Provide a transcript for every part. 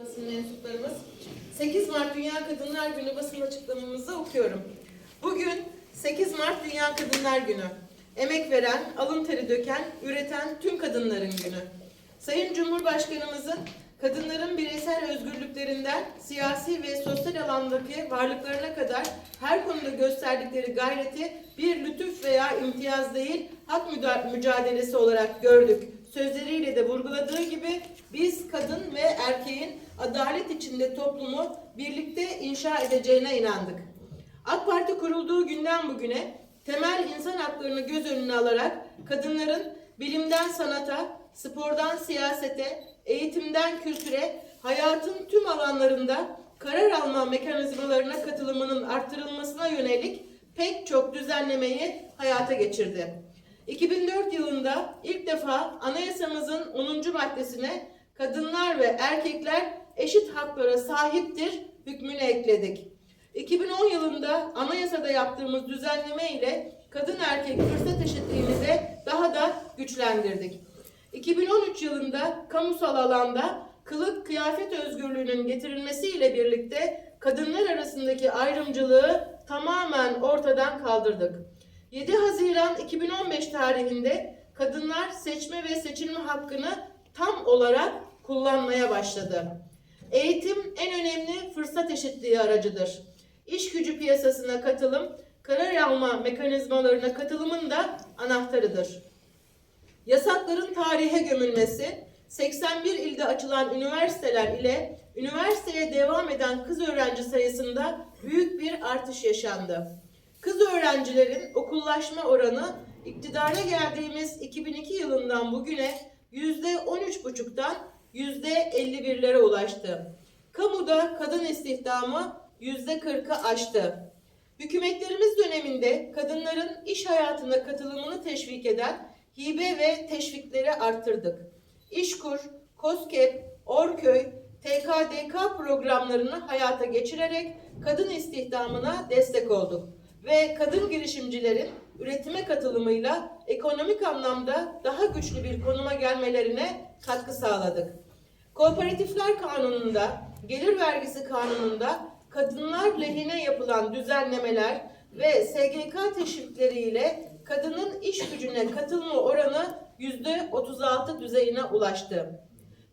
basın mensuplarımız 8 Mart Dünya Kadınlar Günü basın açıklamamızı okuyorum. Bugün 8 Mart Dünya Kadınlar Günü. Emek veren, alın teri döken, üreten tüm kadınların günü. Sayın Cumhurbaşkanımızın kadınların bireysel özgürlüklerinden siyasi ve sosyal alandaki varlıklarına kadar her konuda gösterdikleri gayreti bir lütuf veya imtiyaz değil, hak mücadelesi olarak gördük. Sözleriyle de vurguladığı gibi biz kadın erkeğin adalet içinde toplumu birlikte inşa edeceğine inandık. AK Parti kurulduğu günden bugüne temel insan haklarını göz önüne alarak kadınların bilimden sanata, spordan siyasete, eğitimden kültüre, hayatın tüm alanlarında karar alma mekanizmalarına katılımının arttırılmasına yönelik pek çok düzenlemeyi hayata geçirdi. 2004 yılında ilk defa anayasamızın 10. maddesine kadınlar ve erkekler eşit haklara sahiptir hükmünü ekledik. 2010 yılında anayasada yaptığımız düzenleme ile kadın erkek fırsat eşitliğini de daha da güçlendirdik. 2013 yılında kamusal alanda kılık kıyafet özgürlüğünün getirilmesiyle birlikte kadınlar arasındaki ayrımcılığı tamamen ortadan kaldırdık. 7 Haziran 2015 tarihinde kadınlar seçme ve seçilme hakkını tam olarak kullanmaya başladı. Eğitim en önemli fırsat eşitliği aracıdır. İş gücü piyasasına katılım, karar alma mekanizmalarına katılımın da anahtarıdır. Yasakların tarihe gömülmesi, 81 ilde açılan üniversiteler ile üniversiteye devam eden kız öğrenci sayısında büyük bir artış yaşandı. Kız öğrencilerin okullaşma oranı iktidara geldiğimiz 2002 yılından bugüne %13,5'tan %51'lere ulaştı. Kamuda kadın istihdamı %40'ı aştı. Hükümetlerimiz döneminde kadınların iş hayatına katılımını teşvik eden hibe ve teşvikleri arttırdık. İşkur, KOSGEB, Orköy, TKDK programlarını hayata geçirerek kadın istihdamına destek olduk ve kadın girişimcilerin üretime katılımıyla ekonomik anlamda daha güçlü bir konuma gelmelerine katkı sağladık. Kooperatifler Kanunu'nda, Gelir Vergisi Kanunu'nda kadınlar lehine yapılan düzenlemeler ve SGK teşvikleriyle kadının iş gücüne katılma oranı yüzde 36 düzeyine ulaştı.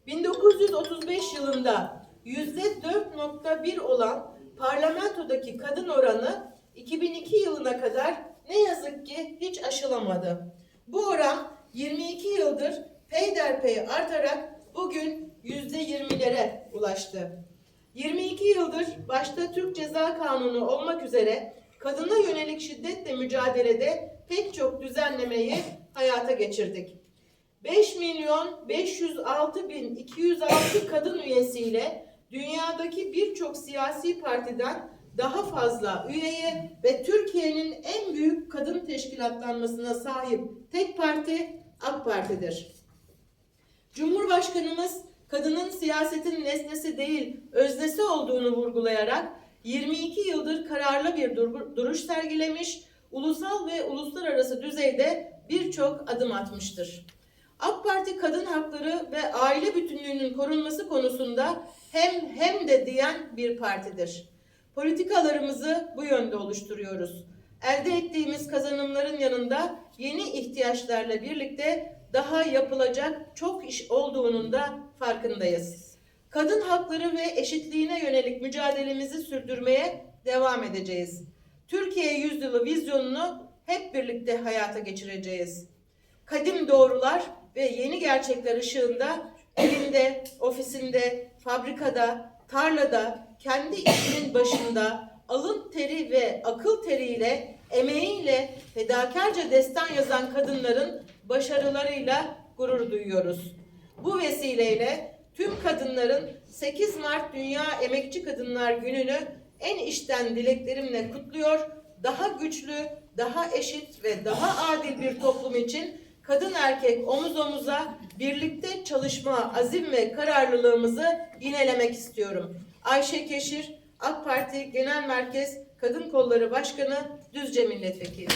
1935 yılında yüzde 4.1 olan parlamentodaki kadın oranı 2002 yılına kadar ne yazık ki hiç aşılamadı. Bu oran 22 yıldır peyderpey artarak bugün yüzde 20'lere ulaştı. 22 yıldır başta Türk Ceza Kanunu olmak üzere kadına yönelik şiddetle mücadelede pek çok düzenlemeyi hayata geçirdik. 5 milyon 506 bin 206 kadın üyesiyle dünyadaki birçok siyasi partiden daha fazla üyeye ve Türkiye'nin en büyük kadın teşkilatlanmasına sahip tek parti AK Parti'dir. Cumhurbaşkanımız kadının siyasetin nesnesi değil, öznesi olduğunu vurgulayarak 22 yıldır kararlı bir dur- duruş sergilemiş, ulusal ve uluslararası düzeyde birçok adım atmıştır. AK Parti kadın hakları ve aile bütünlüğünün korunması konusunda hem hem de diyen bir partidir. Politikalarımızı bu yönde oluşturuyoruz. Elde ettiğimiz kazanımların yanında yeni ihtiyaçlarla birlikte daha yapılacak çok iş olduğunun da farkındayız. Kadın hakları ve eşitliğine yönelik mücadelemizi sürdürmeye devam edeceğiz. Türkiye yüzyılı vizyonunu hep birlikte hayata geçireceğiz. Kadim doğrular ve yeni gerçekler ışığında evinde, ofisinde, fabrikada, tarlada, kendi işinin başında alın teri ve akıl teriyle, emeğiyle fedakarca destan yazan kadınların başarılarıyla gurur duyuyoruz. Bu vesileyle tüm kadınların 8 Mart Dünya Emekçi Kadınlar Günü'nü en içten dileklerimle kutluyor. Daha güçlü, daha eşit ve daha adil bir toplum için kadın erkek omuz omuza birlikte çalışma azim ve kararlılığımızı yinelemek istiyorum. Ayşe Keşir, AK Parti Genel Merkez Kadın Kolları Başkanı, Düzce Milletvekili.